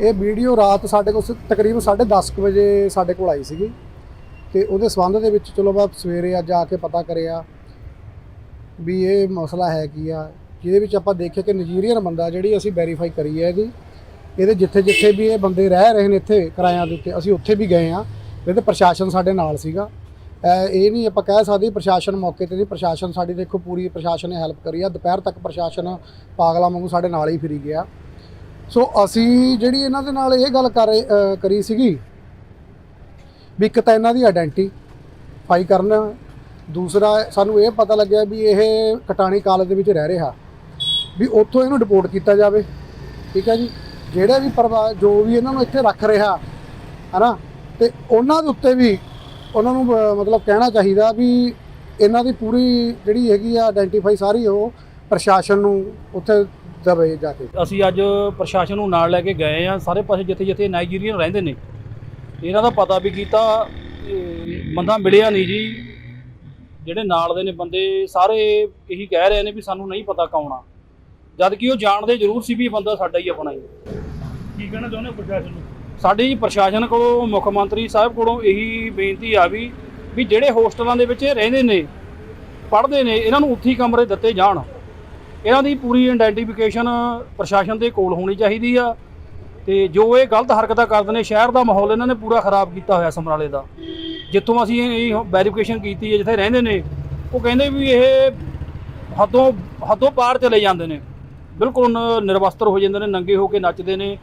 ਇਹ ਵੀਡੀਓ ਰਾਤ ਸਾਡੇ ਕੋਲ ਸ- ਤਕਰੀਬਨ 10:30 ਵਜੇ ਸਾਡੇ ਕੋਲ ਆਈ ਸੀਗੀ। ਤੇ ਉਹਦੇ ਸਬੰਧ ਦੇ ਵਿੱਚ ਚਲੋ ਮੈਂ ਸਵੇਰੇ ਅੱਜ ਆ ਕੇ ਪਤਾ ਕਰਿਆ ਵੀ ਇਹ ਮਸਲਾ ਹੈ ਕੀ ਆ, ਜਿਹਦੇ ਵਿੱਚ ਆਪਾਂ ਦੇਖਿਆ ਕਿ ਨਜੀਰੀਅਨ ਬੰਦਾ ਜਿਹੜੀ ਅਸੀਂ ਵੈਰੀਫਾਈ ਕਰੀ ਹੈ ਇਹਦੀ, ਇਹਦੇ ਜਿੱਥੇ ਜਿੱਥੇ ਵੀ ਇਹ ਬੰਦੇ ਰਹਿ ਰਹੇ ਨੇ ਇੱਥੇ ਕਿਰਾਇਆਂ ਦੇ ਉੱਤੇ, ਅਸੀਂ ਉੱਥੇ ਵੀ ਗਏ ਆ ਇਹਦੇ ਪ੍ਰਸ਼ਾਸਨ ਸਾਡੇ ਨਾਲ ਸੀਗਾ। ਇਹ ਨਹੀਂ ਆਪਾਂ ਕਹਿ ਸਕਦੇ ਪ੍ਰਸ਼ਾਸਨ ਮੌਕੇ ਤੇ ਨਹੀਂ, ਪ੍ਰਸ਼ਾਸਨ ਸਾਡੀ ਦੇਖੋ ਪੂਰੀ ਪ੍ਰਸ਼ਾਸਨ ਨੇ ਹੈਲਪ ਕਰੀ ਆ। ਦੁਪਹਿਰ ਤੱਕ ਪ੍ਰਸ਼ਾਸਨ ਪਾਗਲਾ ਵਾਂਗੂ ਸਾਡੇ ਨਾਲ ਹੀ ਫਿਰੀ ਗਿਆ। ਸੋ ਅਸੀਂ ਜਿਹੜੀ ਇਹਨਾਂ ਦੇ ਨਾਲ ਇਹ ਗੱਲ ਕਰ ਕਰੀ ਸੀਗੀ ਵੀ ਇੱਕ ਤਾਂ ਇਹਨਾਂ ਦੀ ਆਇਡੈਂਟੀਫਾਈ ਕਰਨਾ। ਦੂਸਰਾ, ਸਾਨੂੰ ਇਹ ਪਤਾ ਲੱਗਿਆ ਵੀ ਇਹ ਕਟਾਣੀ ਕਾਲਜ ਦੇ ਵਿੱਚ ਰਹਿ ਰਿਹਾ ਵੀ ਉੱਥੋਂ ਇਹਨੂੰ ਡਿਪੋਰਟ ਕੀਤਾ ਜਾਵੇ। ਠੀਕ ਹੈ ਜੀ? ਜਿਹੜਾ ਵੀ ਪਰਿਵਾਰ, ਜੋ ਵੀ ਇਹਨਾਂ ਨੂੰ ਇੱਥੇ ਰੱਖ ਰਿਹਾ, ਹਨਾ? ਤੇ ਉਹਨਾਂ ਦੇ ਉੱਤੇ ਵੀ ਉਹਨਾਂ ਨੂੰ ਮਤਲਬ ਕਹਿਣਾ ਚਾਹੀਦਾ ਵੀ ਇਹਨਾਂ ਦੀ ਪੂਰੀ ਜਿਹੜੀ ਹੈਗੀ ਆ ਆਇਡੈਂਟੀਫਾਈ ਸਾਰੀ ਉਹ ਪ੍ਰਸ਼ਾਸਨ ਨੂੰ ਉੱਥੇ ਦਵੇ ਜਾ ਕੇ। ਅਸੀਂ ਅੱਜ ਪ੍ਰਸ਼ਾਸਨ ਨੂੰ ਨਾਲ ਲੈ ਕੇ ਗਏ ਆ ਸਾਰੇ ਪਾਸੇ ਜਿੱਥੇ ਜਿੱਥੇ ਨਾਈਜੀਰੀਅਨ ਰਹਿੰਦੇ ਨੇ ਇਹਨਾਂ ਦਾ ਪਤਾ ਵੀ ਕੀਤਾ ਬੰਦਾ ਮਿਲਿਆ ਨਹੀਂ ਜੀ। ਜਿਹੜੇ ਨਾਲ ਦੇ ਨੇ ਬੰਦੇ ਸਾਰੇ ਇਹੀ ਕਹਿ ਰਹੇ ਨੇ ਵੀ ਸਾਨੂੰ ਨਹੀਂ ਪਤਾ ਕੌਣ ਆ। ਜਦ ਕਿ ਉਹ ਜਾਣਦੇ ਜ਼ਰੂਰ ਸੀ ਵੀ ਇਹ ਬੰਦਾ ਸਾਡਾ ਹੀ ਆਪਣਾ ਹੀ ਕੀ ਕਹਿਣਾ ਚਾਹੁੰਦੇ ਹੋ ਪ੍ਰਸ਼ਾਸਨ ਨੂੰ? ਸਾਡੀ ਪ੍ਰਸ਼ਾਸਨ ਕੋਲੋਂ ਮੁੱਖ ਮੰਤਰੀ ਸਾਹਿਬ ਕੋਲੋਂ ਇਹੀ ਬੇਨਤੀ ਆ ਵੀ ਵੀ ਜਿਹੜੇ ਹੋਸਟਲਾਂ ਦੇ ਵਿੱਚ ਰਹਿੰਦੇ ਨੇ ਪੜ੍ਹਦੇ ਨੇ ਇਹਨਾਂ ਨੂੰ ਉੱਥੀ ਕਮਰੇ ਦਿੱਤੇ ਜਾਣ। ਇਹਨਾਂ ਦੀ ਪੂਰੀ ਆਇਡੈਂਟੀਫਿਕੇਸ਼ਨ ਪ੍ਰਸ਼ਾਸਨ ਦੇ ਕੋਲ ਹੋਣੀ ਚਾਹੀਦੀ ਆ ਤੇ ਜੋ ਇਹ ਗਲਤ ਹਰਕਤਾਂ ਕਰਦੇ ਨੇ, ਸ਼ਹਿਰ ਦਾ ਮਾਹੌਲ ਇਹਨਾਂ ਨੇ ਪੂਰਾ ਖਰਾਬ ਕੀਤਾ ਹੋਇਆ ਸਮਰਾਲੇ ਦਾ। ਜਿੱਥੋਂ ਅਸੀਂ ਇਹ ਵੈਰੀਫਿਕੇਸ਼ਨ ਕੀਤੀ ਹੈ, ਜਿੱਥੇ ਰਹਿੰਦੇ ਨੇ, ਉਹ ਕਹਿੰਦੇ ਵੀ ਇਹ ਹੱਦੋਂ ਹੱਦੋਂ ਪਾਰ ਚਲੇ ਜਾਂਦੇ ਨੇ। ਬਿਲਕੁਲ ਨਿਰਵਸਤਰ ਹੋ ਜਾਂਦੇ ਨੇ, ਨੰਗੇ ਹੋ ਕੇ ਨੱਚਦੇ ਨੇ,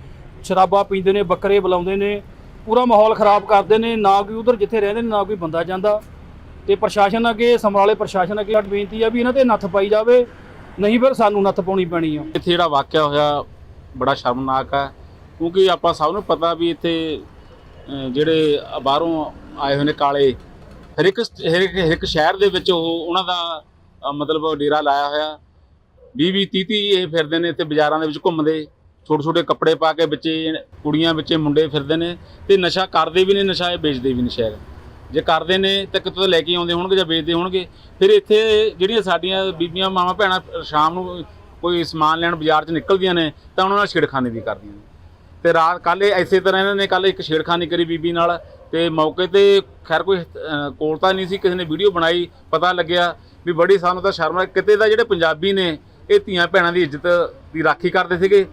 ਸ਼ਰਾਬਾਂ ਪੀਂਦੇ ਨੇ, ਬੱਕਰੇ ਬੁਲਾਉਂਦੇ ਨੇ, ਪੂਰਾ ਮਾਹੌਲ ਖਰਾਬ ਕਰਦੇ ਨੇ, ਨਾ ਕੋਈ ਉਧਰ ਜਿੱਥੇ ਰਹਿੰਦੇ ਨੇ, ਨਾ ਕੋਈ ਬੰਦਾ ਜਾਂਦਾ। ਤੇ ਪ੍ਰਸ਼ਾਸਨ ਅੱਗੇ, ਸਮਰਾਲੇ ਪ੍ਰਸ਼ਾਸਨ ਅੱਗੇ ਸਾਡੀ ਬੇਨਤੀ ਆ ਵੀ ਇਹਨਾਂ ਤੇ ਨੱਥ ਪਾਈ ਜਾਵੇ। ਨਹੀਂ ਫਿਰ ਸਾਨੂੰ ਨੱਥ ਪਾਉਣੀ ਪੈਣੀ ਆ। ਇੱਥੇ ਜਿਹੜਾ ਵਾਕਿਆ ਹੋਇਆ ਬੜਾ ਸ਼ਰਮਨਾਕ ਹੈ ਕਿਉਂਕਿ ਆਪਾਂ ਸਭ ਨੂੰ ਪਤਾ ਵੀ ਇੱਥੇ ਜਿਹੜੇ ਬਾਹਰੋਂ ਆਏ ਹੋਏ ਨੇ ਕਾਲੇ, ਹਰ ਇੱਕ ਹਰ ਇੱਕ ਹਰ ਇੱਕ ਸ਼ਹਿਰ ਦੇ ਵਿੱਚ ਉਹ ਉਹਨਾਂ ਦਾ ਮਤਲਬ ਡੇਰਾ ਲਾਇਆ ਹੋਇਆ। 20 20 30 30 ਇਹ ਫਿਰਦੇ ਨੇ ਇੱਥੇ ਬਾਜ਼ਾਰਾਂ ਦੇ ਵਿੱਚ ਘੁੰਮਦੇ ਛੋਟੇ ਛੋਟੇ ਕੱਪੜੇ ਪਾ ਕੇ ਬੱਚੇ, ਕੁੜੀਆਂ, ਬੱਚੇ, ਮੁੰਡੇ ਫਿਰਦੇ ਨੇ ਤੇ ਨਸ਼ਾ ਕਰਦੇ ਵੀ ਨੇ, ਨਸ਼ਾ ਇਹ ਵੇਚਦੇ ਵੀ ਨੇ ਸ਼ਹਿਰ। ਜੇ ਕਰਦੇ ਨੇ ਤਾਂ ਕਿਤੋਂ ਤਾਂ ਲੈ ਕੇ ਆਉਂਦੇ ਹੋਣਗੇ ਜਾਂ ਵੇਚਦੇ ਹੋਣਗੇ। ਫਿਰ ਇੱਥੇ ਜਿਹੜੀਆਂ ਸਾਡੀਆਂ ਬੀਬੀਆਂ, ਮਾਵਾਂ, ਭੈਣਾਂ ਸ਼ਾਮ ਨੂੰ ਕੋਈ ਸਮਾਨ ਲੈਣ ਬਾਜ਼ਾਰ 'ਚ ਨਿਕਲਦੀਆਂ ਨੇ, ਤਾਂ ਉਹਨਾਂ ਨਾਲ ਛੇੜਖਾਨੀ ਵੀ ਕਰਦੀਆਂ ਨੇ। ਤੇ ਰਾਤ, ਕੱਲ੍ਹ ਇਹ ਇਸੇ ਤਰ੍ਹਾਂ ਇਹਨਾਂ ਨੇ ਕੱਲ ਇੱਕ ਛੇੜਖਾਨੀ ਕਰੀ ਬੀਬੀ ਨਾਲ, ਤੇ ਮੌਕੇ ਤੇ ਖੈਰ ਕੋਈ ਕੋਲ ਤਾਂ ਨਹੀਂ ਸੀ, ਕਿਸੇ ਨੇ ਵੀਡੀਓ ਬਣਾਈ, ਪਤਾ ਲੱਗਿਆ ਵੀ ਬੜੀ ਸਾਨੂੰ ਤਾਂ ਸ਼ਰਮ ਆ। ਕਿਤੇ ਦਾ ਜਿਹੜੇ ਪੰਜਾਬੀ ਨੇ, ਇਹ ਧੀਆਂ ਭੈਣਾਂ ਦੀ ਇੱਜ਼ਤ ਦੀ ਰਾਖੀ ਕਰਦੇ ਸੀਗੇ।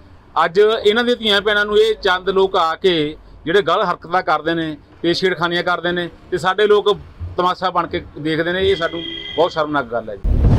ਅੱਜ ਇਹਨਾਂ ਦੀਆਂ ਧੀਆਂ ਭੈਣਾਂ ਨੂੰ ਇਹ ਚੰਦ ਲੋਕ ਆ ਕੇ ਜਿਹੜੇ ਗਲਤ ਹਰਕਤਾਂ ਕਰਦੇ ਨੇ ਤੇ ਛੇੜਖਾਨੀਆਂ ਕਰਦੇ ਨੇ, ਤੇ ਸਾਡੇ ਲੋਕ ਤਮਾਸ਼ਾ ਬਣ ਕੇ ਦੇਖਦੇ ਨੇ, ਇਹ ਸਾਨੂੰ ਬਹੁਤ ਸ਼ਰਮਨਾਕ ਗੱਲ ਹੈ ਜੀ।